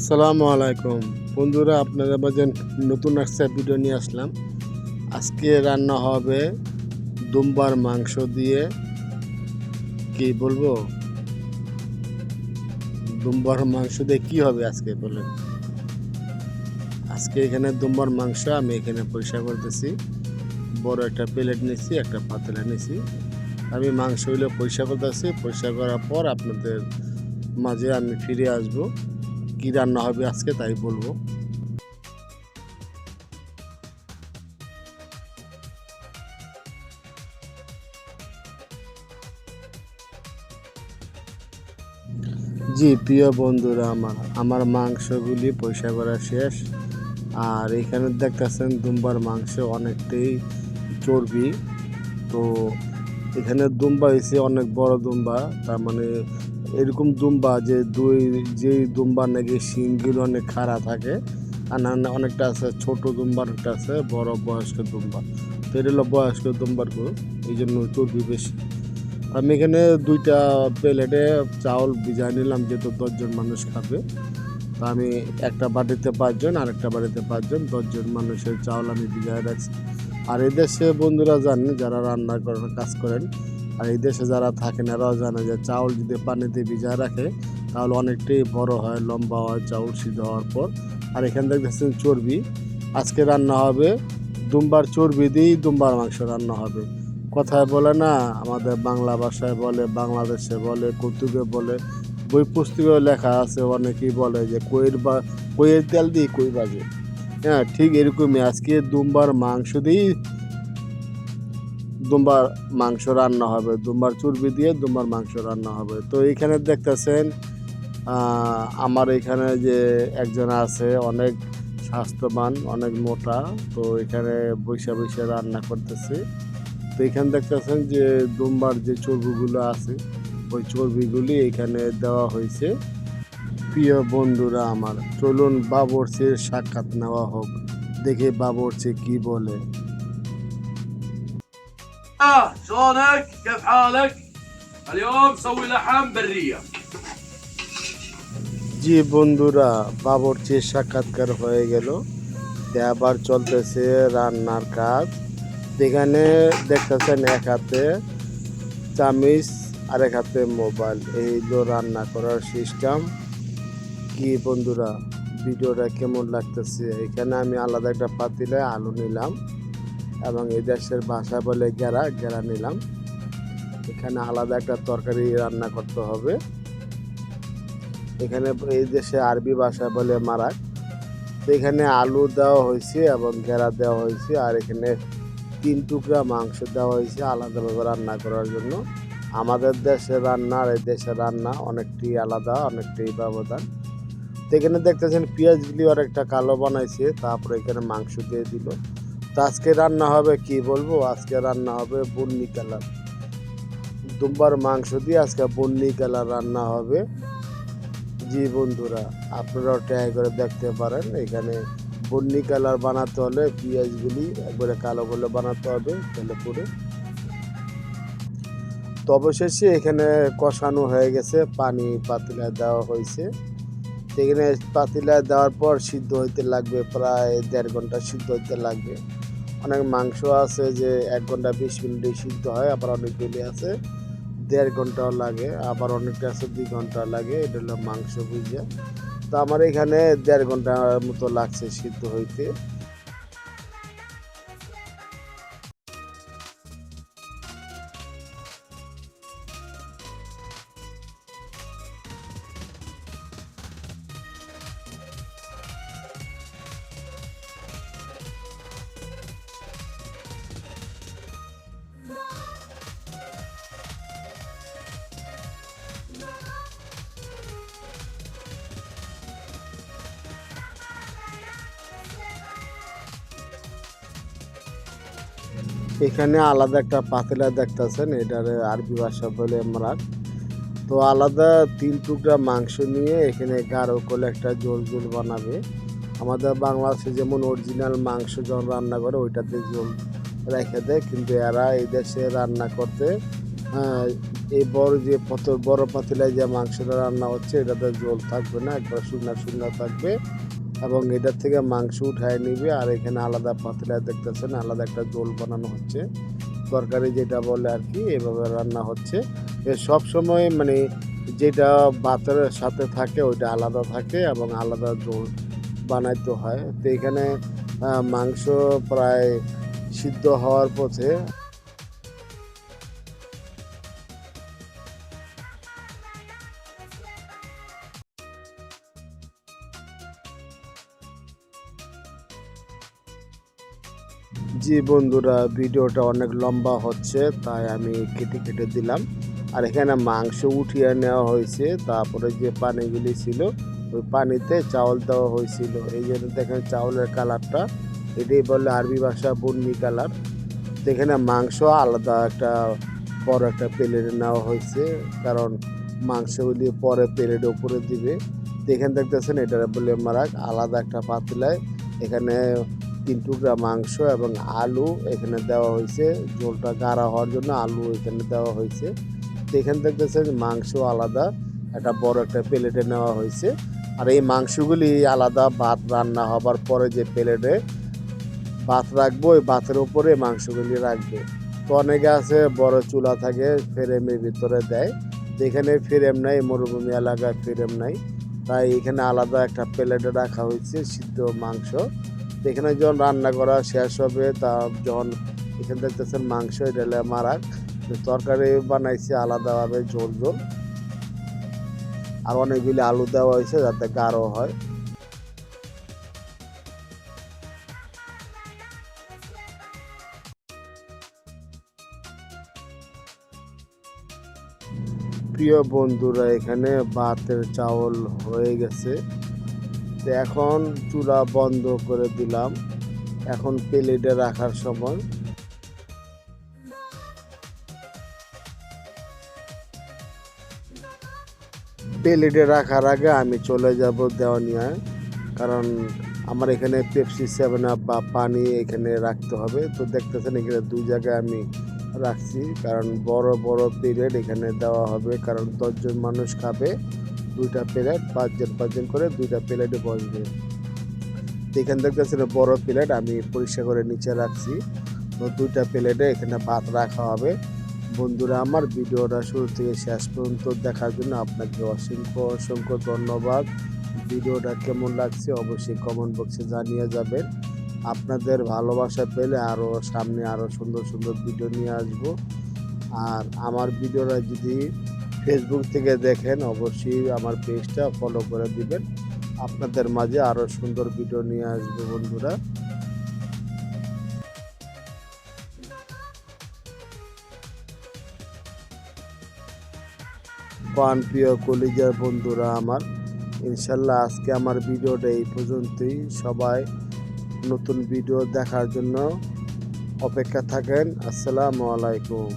আসসালামু আলাইকুম। বন্ধুরা আপনাদের মাঝে নতুন একটা ভিডিও নিয়ে আসলাম। আজকে রান্না হবে দুম্বার মাংস দিয়ে। কি বলব? দুম্বার মাংস দিয়ে কি হবে আজকে বলেন? আজকে এখানে দুম্বার মাংস আমি এখানে পরিষ্কার করতেছি। বড় একটা প্লেট নিয়েছি, একটা পাতলা নিয়েছি। আমি মাংসগুলো পরিষ্কার করতেছি। পরিষ্কার করার পর আপনাদের মাঝে আমি ফিরে আসব। কি রান্না হবে আজকে, তাই বলব। জি, প্রিয় বন্ধুরা, আমার আমার মাংসগুলি পয়সা করা শেষ। আর এখানে দেখতেছেন দুম্বার মাংস অনেকটাই চর্বি। তো এখানে দুম্বা হয়েছে অনেক বড় দুম্বা, তার মানে এরকম দুম্বা, যে দুই যে দুম্বা নাকি শিংগুলো অনেক খাড়া থাকে, আর অনেকটা আছে, ছোট দুম্বার একটা আছে, বড় বয়স্ক দুম্বা। তো এটা হলো বয়স্ক দুম্বার গরু, এই জন্য চর্বি বেশি। আমি এখানে দুইটা প্লেটে চাউল ভিজাই নিলাম, যেহেতু দশজন মানুষ খাবে। তা আমি একটা বাড়িতে পাঁচজন আর একটা বাড়িতে পাঁচজন, দশজন মানুষের চাউল আমি ভিজাই রাখছি। আর এই দেশে বন্ধুরা জানেন, যারা রান্না করেন কাজ করেন আর এই দেশে যারা থাকেন এরাও জানে যে চাউল যদি পানিতে ভিজায় রাখে, তাহলে অনেকটাই বড় হয়, লম্বা হয় চাউল সিদ্ধ হওয়ার পর। আর এখান থেকে দেখছেন চর্বি। আজকে রান্না হবে দুম্বার চর্বি দিয়েই দুম্বার মাংস রান্না হবে। কথায় বলে না, আমাদের বাংলা ভাষায় বলে, বাংলাদেশে বলে কৌতুকে বলে। বই পুস্তকেও লেখা আছে, অনেকেই বলে যে কইয়ের বা, কইয়ের তেল দিয়ে কই বাজে। হ্যাঁ ঠিক এরকমই। আজকে দুম্বার মাংস দিয়েই দুম্বার মাংস রান্না হবে, দুম্বার চর্বি দিয়ে দুম্বার মাংস রান্না হবে। তো এইখানে দেখতেছেন আমার এখানে যে একজন আছে, অনেক স্বাস্থ্যবান, অনেক মোটা, তো এখানে বৈশা বৈশা রান্না করতেছে। তো এখানে দেখতেছেন যে দুম্বার যে চর্বিগুলো আছে, ওই চর্বিগুলি এখানে দেওয়া হয়েছে। প্রিয় বন্ধুরা আমার, চলুন বাবরচির সাক্ষাৎ নেওয়া হোক। দেখে বাবরচি কি বলে। آه شلونك؟ كيف حالك؟ اليوم سوي لحم برية জি বন্ধুরা বাবরচির সাক্ষাৎকার হয়ে গেল তে আবার চলতেছে রান্নার কাজ এখানে দেখতেছেন এক হাতে চামিচ আর এক হাতে মোবাইল এই হলো রান্না করার সিস্টেম কি বন্ধুরা ভিডিওটা কেমন লাগতেছে এখানে আমি আলাদা একটা পাতিলে আলু নিলাম এবং এই দেশের ভাষা বলে গেরা গেরা নিলাম। এখানে আলাদা একটা তরকারি রান্না করতে হবে। এখানে এই দেশে আরবি ভাষা বলে মারাক। তো এখানে আলু দেওয়া হয়েছে এবং ঘেরা দেওয়া হয়েছে, আর এখানে তিন টুকরা মাংস দেওয়া হয়েছে আলাদাভাবে রান্না করার জন্য। আমাদের দেশের রান্না আর এই দেশের রান্না অনেকটাই আলাদা অনেকটাই ব্যবধান। তো এখানে দেখতেছেন পেঁয়াজগুলি একটা কালো বানাইছে, তারপরে এখানে মাংস দিয়ে দিল। তো আজকে রান্না হবে কি বলব? আজকে রান্না হবে বন্নি কালার। দুম্বার মাংস দিয়ে আজকে বন্নি কালার রান্না হবে। জি বন্ধুরা, আপনারাও ট্রাই করে দেখতে পারেন। এখানে বন্নি কালার বানাতে হলে পেঁয়াজগুলি একবারে কালো করে বানাতে হবে তেলে পুরে তো অবশেষে এখানে কষানো হয়ে গেছে, পানি পাতিলায় দেওয়া হয়েছে। এখানে পাতিলায় দেওয়ার পর সিদ্ধ হইতে লাগবে প্রায় দেড় ঘণ্টা সিদ্ধ হইতে লাগবে। অনেক মাংস আছে যে এক ঘণ্টা বিশ মিনিটে সিদ্ধ হয়, আবার অনেকগুলি আছে, দেড় ঘন্টাও লাগে, আবার অনেকটা আছে, দুই ঘণ্টা লাগে, এটা হলো মাংস ভুজিয়া। তো আমার এখানে দেড় ঘণ্টার মতো লাগছে সিদ্ধ হইতে। এখানে আলাদা একটা পাতিলা দেখতেছেন, এটার আরবি ভাষা বলে আমরা। তো আলাদা তিন টুকরা মাংস নিয়ে এখানে গাঢ় করে একটা জোল জোল বানাবে। আমাদের বাংলাদেশে যেমন অরিজিনাল মাংস যখন রান্না করে, ওইটাতে জোল রেখে দেয়। কিন্তু এরা এই দেশে রান্না করতে এই বড় যে কত বড় পাতিলায় যে মাংসটা রান্না হচ্ছে, এটাতে জল থাকবে না, একবার শুকনা শুকনা থাকবে। এবং এটার থেকে মাংস উঠায় নিবে আর এখানে আলাদা পাতিলায় দেখতেছেন, আলাদা একটা জল বানানো হচ্ছে। তরকারি যেটা বলে আর কি, এভাবে রান্না হচ্ছে। সব সময় মানে যেটা ভাতের সাথে থাকে ওইটা আলাদা থাকে এবং আলাদা জল বানাইতে হয়। তো এখানে মাংস প্রায় সিদ্ধ হওয়ার পথে জি বন্ধুরা, ভিডিওটা অনেক লম্বা হচ্ছে, তাই আমি কেটে কেটে দিলাম। আর এখানে মাংস উঠিয়ে নেওয়া হয়েছে, তারপরে যে পানিগুলি ছিল, ওই পানিতে চাউল দেওয়া হয়েছিল। এই জন্য দেখেন চাউলের কালারটা, এটাই বলে আরবি ভাষা বন্নি কালার। এখানে মাংস আলাদা একটা বড় একটা প্লেটে নেওয়া হয়েছে, কারণ মাংসগুলি পরে প্লেটের উপরে দিবে। এখানে দেখতেছেন, এটা বলে মারাক, আলাদা একটা পাতিলায়। এখানে তিন টুকরা মাংস এবং আলু এখানে দেওয়া হয়েছে। ঝোলটা গাঢ় হওয়ার জন্য আলু এখানে দেওয়া হয়েছে। তো এখানে দেখতেছেন মাংস আলাদা, একটা বড় একটা প্লেটে নেওয়া হয়েছে। আর এই মাংসগুলি আলাদা ভাত রান্না হবার পরে যে প্লেটে ভাত রাখব, ওই ভাতের উপরে মাংসগুলি রাখবে। তো অনেকে আছে, বড় চুলা থাকে, ফ্রেমের ভিতরে দেয়। তো এখানে ফ্রেম নাই, মরুভূমি এলাকায় ফ্রেম নাই। তাই এখানে আলাদা একটা প্লেটে রাখা হয়েছে সিদ্ধ মাংস। এখানে যখন রান্না করা শেষ হবে তা যখন এখানে দেখতেছেন মাংস হলো মারাক তরকারি বানাইছে আলাদাভাবে, ঝোল ঝোল। আর অনেকগুলি আলু দেওয়া হয়েছে যাতে গাঢ় হয়। প্রিয় বন্ধুরা, এখানে ভাতের চাউল হয়ে গেছে। এখন চুলা বন্ধ করে দিলাম। এখন প্লেটে রাখার সময়। প্লেটে রাখার আগে আমি চলে যাব দেওয়ানিয়ায়, কারণ আমার এখানে পেপসি সেভেন আপ বা পানি এখানে রাখতে হবে। তো দেখতেছেন এখানে দুই জায়গায় আমি রাখছি, কারণ বড় বড় প্লেট এখানে দেওয়া হবে, কারণ দশজন মানুষ খাবে। দুইটা প্লেট, পাঁচজন পাঁচজন করে দুইটা প্লেটে বসবে। এখান থেকে দেখতেছেন বড় প্লেট আমি পরিষ্কার করে নিচে রাখছি। তো দুইটা প্লেটে এখানে ভাত রাখা হবে। বন্ধুরা, আমার ভিডিওটা শুরু থেকে শেষ পর্যন্ত দেখার জন্য আপনাকে অসংখ্য অসংখ্য ধন্যবাদ। ভিডিওটা কেমন লাগছে অবশ্যই কমেন্ট বক্সে জানিয়ে যাবেন। আপনাদের ভালোবাসা পেলে আরও সামনে আরও সুন্দর সুন্দর ভিডিও নিয়ে আসব। আর আমার ভিডিওটা যদি ফেসবুক থেকে দেখেন, অবশ্যই আমার পেজটা ফলো করে দিবেন। আপনাদের মাঝে আরও সুন্দর ভিডিও নিয়ে আসব বন্ধুরা। পান প্রিয় কলিজার বন্ধুরা আমার, ইনশাল্লাহ আজকে আমার ভিডিওটা এই পর্যন্তই। সবাই নতুন ভিডিও দেখার জন্য অপেক্ষা থাকেন। আসসালামু আলাইকুম।